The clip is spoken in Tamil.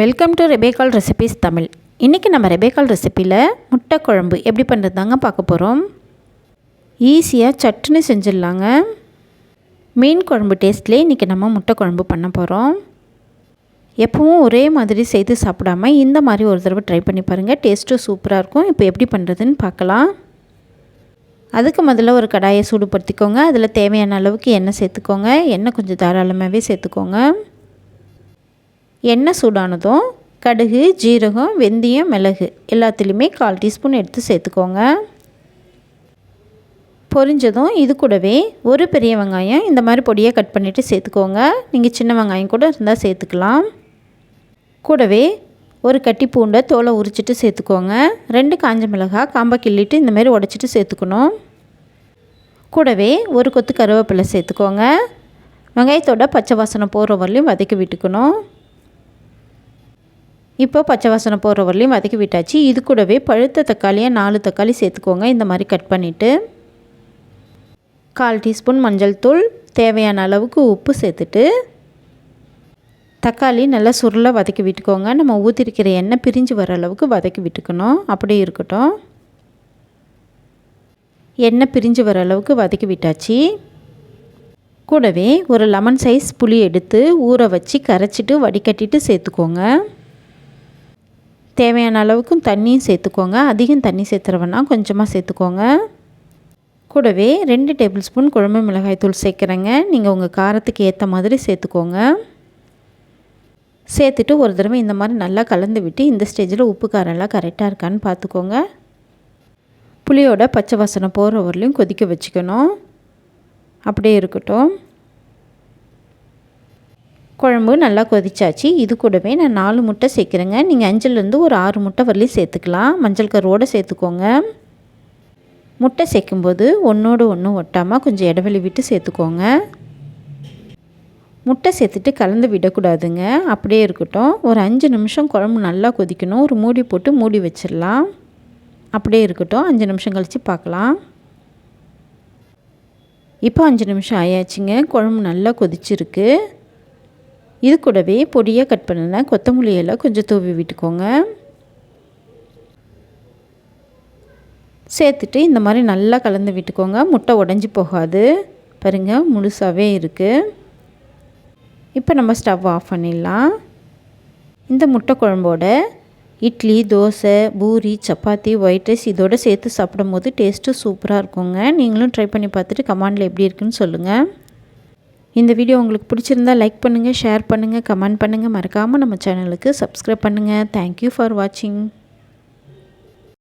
வெல்கம் டு ரெபேக்கால் ரெசிபிஸ் தமிழ் இன்றைக்கி நம்ம ரெபேக்கால் ரெசிப்பியில் முட்டை குழம்பு எப்படி பண்ணுறது தாங்க பார்க்க போகிறோம் ஈஸியாக சட்டுன்னு செஞ்சிடலாங்க. மீன் குழம்பு டேஸ்ட்லேயே இன்றைக்கி நம்ம முட்டை குழம்பு பண்ண போகிறோம் எப்பவும் ஒரே மாதிரி செய்து சாப்பிடாம இந்த மாதிரி ஒரு தடவை ட்ரை பண்ணி பாருங்கள் டேஸ்ட்டும் சூப்பராக இருக்கும். இப்போ எப்படி பண்ணுறதுன்னு பார்க்கலாம். அதுக்கு முதல்ல ஒரு கடாயை சூடுபடுத்திக்கோங்க. அதில் தேவையான அளவுக்கு எண்ணெய் சேர்த்துக்கோங்க. எண்ணெய் கொஞ்சம் தாராளமாகவே சேர்த்துக்கோங்க. எண்ணெய் சூடானதும் கடுகு ஜீரகம் வெந்தயம் மிளகு எல்லாத்துலேயுமே கால் டீஸ்பூன் எடுத்து சேர்த்துக்கோங்க. பொரிஞ்சதும் இது கூடவே ஒரு பெரிய வெங்காயம் இந்த மாதிரி பொடியாக கட் பண்ணிவிட்டு சேர்த்துக்கோங்க. நீங்கள் சின்ன வெங்காயம் கூட இருந்தால் சேர்த்துக்கலாம். கூடவே ஒரு கட்டி பூண்டை தோலை உரிச்சிட்டு சேர்த்துக்கோங்க. ரெண்டு காஞ்ச மிளகாய் காம்பை கிள்ளிட்டு இந்தமாரி உடச்சிட்டு சேர்த்துக்கணும். கூடவே ஒரு கொத்து கருவேப்பிலை சேர்த்துக்கோங்க. வெங்காயத்தோட பச்சை வாசனை போகிற வரலையும் வதக்கி விட்டுக்கணும். இப்போ பச்சை வாசனை போகிற வரலையும் வதக்கி விட்டாச்சு. இது கூடவே பழுத்த தக்காளியாக நாலு தக்காளி சேர்த்துக்கோங்க. இந்த மாதிரி கட் பண்ணிவிட்டு கால் டீஸ்பூன் மஞ்சள் தூள் தேவையான அளவுக்கு உப்பு சேர்த்துட்டு தக்காளி நல்லா சுருளாக வதக்கி விட்டுக்கோங்க. நம்ம ஊற்றிருக்கிற எண்ணெய் பிரிஞ்சு வர அளவுக்கு வதக்கி விட்டுக்கணும். அப்படியே இருக்கட்டும். எண்ணெய் பிரிஞ்சு வர அளவுக்கு வதக்கி விட்டாச்சு. கூடவே ஒரு லெமன் சைஸ் புளி எடுத்து ஊற வச்சு கரைச்சிட்டு வடிகட்டிட்டு சேர்த்துக்கோங்க. தேவையான அளவுக்கும் தண்ணியும் சேர்த்துக்கோங்க. அதிகம் தண்ணி சேர்த்துறவனா கொஞ்சமாக சேர்த்துக்கோங்க. கூடவே ரெண்டு டேபிள் ஸ்பூன் குழம்பு மிளகாய் தூள் சேர்க்குறேங்க. நீங்கள் உங்கள் காரத்துக்கு ஏற்ற மாதிரி சேர்த்துக்கோங்க. சேர்த்துட்டு ஒரு தடவை இந்த மாதிரி நல்லா கலந்து விட்டு இந்த ஸ்டேஜில் உப்பு காரம்லாம் கரெக்டாக இருக்கான்னு பார்த்துக்கோங்க. புளியோட பச்சை வாசனை போகிற வரலையும் கொதிக்க வச்சுக்கணும். அப்படியே இருக்கட்டும். குழம்பு நல்லா கொதிச்சாச்சு. இது கூடவே நான் நாலு முட்டை சேர்க்குறேங்க. நீங்கள் அஞ்சுலேருந்து ஒரு ஆறு முட்டை வரலையும் சேர்த்துக்கலாம். மஞ்சள் கருவோடு சேர்த்துக்கோங்க. முட்டை சேர்க்கும்போது ஒன்றோடு ஒன்று ஒட்டாமல் கொஞ்சம் இடைவெளி விட்டு சேர்த்துக்கோங்க. முட்டை சேர்த்துட்டு கலந்து விடக்கூடாதுங்க. அப்படியே இருக்கட்டும். ஒரு அஞ்சு நிமிஷம் குழம்பு நல்லா கொதிக்கணும். ஒரு மூடி போட்டு மூடி வச்சிடலாம். அப்படியே இருக்கட்டும். அஞ்சு நிமிஷம் கழித்து பார்க்கலாம். இப்போ அஞ்சு நிமிஷம் ஆயாச்சுங்க. குழம்பு நல்லா கொதிச்சிருக்கு. இது கூடவே பொடியாக கட் பண்ணின கொத்தமல்லியெல்லாம் கொஞ்சம் தூவி விட்டுக்கோங்க. சேர்த்துட்டு இந்த மாதிரி நல்லா கலந்து விட்டுக்கோங்க. முட்டை உடஞ்சி போகாது. பாருங்கள் முழுசாகவே இருக்குது இப்போ நம்ம ஸ்டவ் ஆஃப் பண்ணிடலாம். இந்த முட்டை குழம்போட இட்லி தோசை பூரி சப்பாத்தி ஒயிட் ரைஸ் இதோடு சேர்த்து சாப்பிடும் போது டேஸ்ட்டு சூப்பராக இருக்குங்க. நீங்களும் ட்ரை பண்ணி பார்த்துட்டு கமாண்டில் எப்படி இருக்குன்னு சொல்லுங்கள் இந்த வீடியோ உங்களுக்கு பிடிச்சிருந்தால் லைக் பண்ணுங்கள் ஷேர் பண்ணுங்கள் கமெண்ட் பண்ணுங்கள் மறக்காமல் நம்ம சேனலுக்கு சப்ஸ்கிரைப் பண்ணுங்கள் தேங்க்யூ ஃபார் வாட்சிங்